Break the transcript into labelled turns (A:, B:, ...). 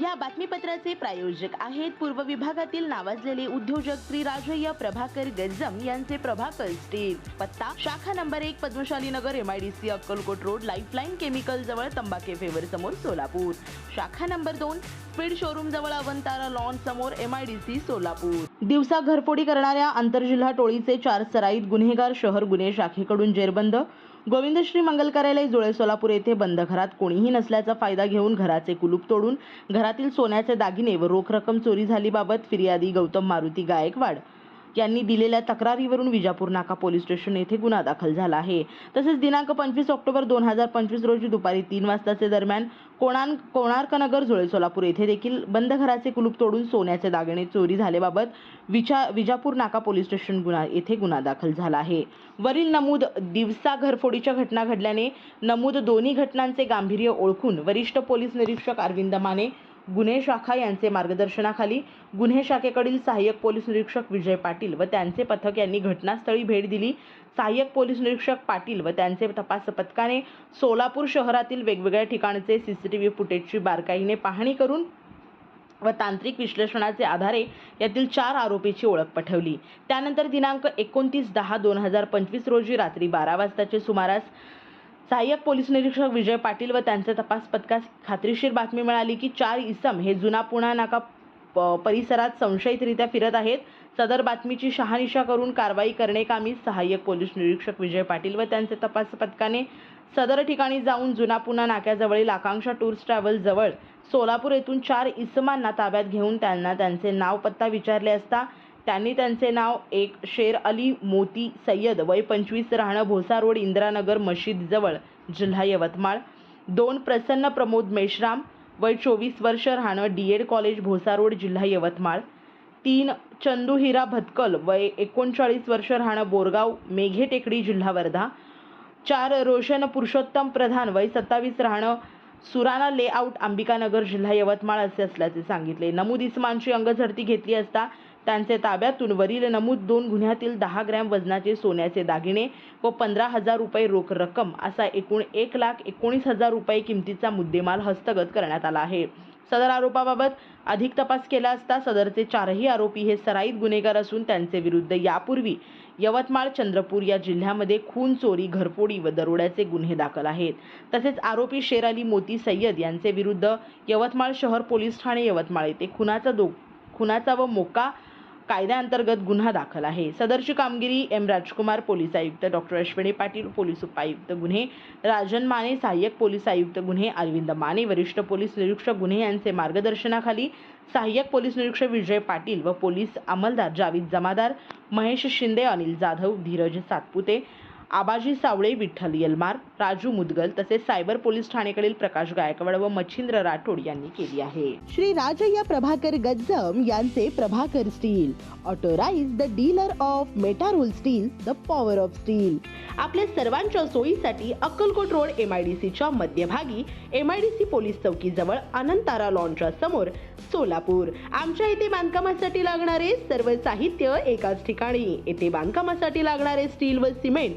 A: या बातमीपत्राचे प्रायोजक आहेत पूर्व विभागातील नावाजलेले उद्योजक श्री राजय्य प्रभाकर गज्जम यांचे प्रभाकर स्टील पत्ता शाखा नंबर एक Padmashali Nagar M I D C Akkalkot road lifeline chemical जवळ तंबाखे फेवर समोर सोलापूर. शाखा नंबर दोन स्पीड शोरूम जवळ अवंतारा लॉन समोर सी सोलापूर. दिवसा घरफोडी करणाऱ्या आंतरजिल्हा टोळीचे चार सराईत गुन्हेगार शहर गुन्हे शाखेकडून जेरबंद गोविंदश्री मंगल कार्यालय जुळे सोलापूर येथे बंद घरात कोणीही नसल्याचा फायदा घेऊन घराचे कुलूप तोडून घरातील सोन्याचे दागिने व रोख रक्कम चोरी झालीबाबत फिर्यादी गौतम मारुती गायकवाड. यांनी दिलेल्या तक्रारीवरून विजापूर नाका पोलीस स्टेशन येथे गुन्हा दाखल झाला आहे. तसेच दिनांक पंचवीस ऑक्टोबर दोन हजार पंचवीस रोजी दुपारी तीन वाजताचे दरम्यान कोणान कोणार्क नगर जुळे सोलापूर येथे देखील बंद घराचे कुलूप तोडून सोन्याचे दागिने चोरी झाल्याबाबत विचा विजापूर नाका पोलीस स्टेशन गुन्हा येथे गुन्हा दाखल झाला आहे. वरील नमूद दिवसा घरफोडीच्या घटना घडल्याने नमूद दोन्ही घटनांचे गांभीर्य ओळखून वरिष्ठ पोलीस निरीक्षक अरविंद माने गुन्हे शाखा यांचे मार्गदर्शनाखाली गुन्हे शाखेकडील सहाय्यक पोलीस निरीक्षक विजय पाटील व त्यांचे पथक यांनी घटनास्थळी भेट दिली. सहाय्यक पोलीस निरीक्षक पाटील व त्यांचे तपास पथकाने सोलापूर शहरातील वेगवेगळ्या ठिकाणचे सीसीटीव्ही फुटेजची बारकाईने पाहणी करून व तांत्रिक विश्लेषणाचे आधारे यातील चार आरोपीची ओळख पटवली. त्यानंतर दिनांक एकोणतीस दहा दोन हजार पंचवीस रोजी रात्री बारा वाजताचे सुमारास सहाय्यक पोलीस निरीक्षक विजय पाटील व त्यांचे तपास पथकास खात्रीशीर बातमी मिळाली की चार इसम हे जुना पुणा नाका प- परिसरात संशयितरित्या फिरत आहेत. सदर बातमीची शहानिशा करून कारवाई करण्याकामी सहाय्यक पोलीस निरीक्षक विजय पाटील व त्यांचे तपास पथकाने सदर ठिकाणी जाऊन जुना पुणा नाक्याजवळील आकांक्षा टूर्स ट्रॅव्हल जवळ सोलापूर येथून चार इसमांना ताब्यात घेऊन त्यांना त्यांचे नाव पत्ता विचारले असता त्यांनी त्यांचे नाव एक शेर अली मोती सय्यद वय पंचवीस राहणं भोसा रोड इंदिरानगर मशीदजवळ जिल्हा यवतमाळ. दोन प्रसन्न प्रमोद मेश्राम वय चोवीस वर्ष राहणं D Ed college Bhosa road जिल्हा यवतमाळ. तीन चंदू हिरा भतकल वय एकोणचाळीस वर्ष राहणं बोरगाव मेघे टेकडी जिल्हा वर्धा. चार रोशन पुरुषोत्तम प्रधान वय सत्तावीस राहणं सुराणा लेआउट अंबिकानगर जिल्हा यवतमाळ असे असल्याचे सांगितले. नमूद इस्मांची अंगझडती घेतली असता त्यांचे ताब्यातून वरील नमूद दोन गुन्ह्यातील दहा ग्रॅम वजनाचे सोन्याचे दागिने व पंधरा हजार रुपये रोख रक्कम असा एकूण एक लाख एकोणीस हजार रुपये किमतीचा मुद्देमाल हस्तगत करण्यात आला आहे. सदर आरोपाबाबत अधिक तपास केला असता सदरचे चारही आरोपी हे सराईत गुन्हेगार असून त्यांचे विरुद्ध यापूर्वी यवतमाळ चंद्रपूर या जिल्ह्यामध्ये खून चोरी घरफोडी व दरोड्याचे गुन्हे दाखल आहेत. तसेच आरोपी शेर अली मोती सय्यद यांचे विरुद्ध यवतमाळ शहर पोलीस ठाणे यवतमाळ येथे खुनाचा दो खुनाचा व मोका कायद्याअंतर्गत गुन्हा दाखल आहे. सदरची कामगिरी एम राजकुमार पोलीस आयुक्त डॉक्टर अश्विनी पाटील पोलीस उपायुक्त गुन्हे राजन माने सहाय्यक पोलीस आयुक्त गुन्हे अरविंद माने वरिष्ठ पोलीस निरीक्षक गुन्हे यांचे मार्गदर्शनाखाली सहाय्यक पोलीस निरीक्षक विजय पाटील व पोलीस अंमलदार जावीद जमादार महेश शिंदे अनिल जाधव धीरज सातपुते आबाजी सावळे विठ्ठल यलमार राजू मुदगल तसेच सायबर पोलीस ठाणेकडील प्रकाश गायकवाड व मच्छिंद्र राठोड यांनी केली आहे. श्री राजय्य प्रभाकर गज्जम यांचे Prabhakar steel authorised the dealer of Metarol steel the power of steel. आपल्या सर्वांच्या सोयीसाठी अक्कलकोट रोड एमआयडीसीच्या मध्यभागी एमआयडीसी पोलीस चौकी जवळ अनंतारा लॉनच्या समोर सोलापूर. आमच्या इथे बांधकामासाठी लागणारे सर्व साहित्य एकाच ठिकाणी. येथे बांधकामासाठी लागणारे स्टील व सिमेंट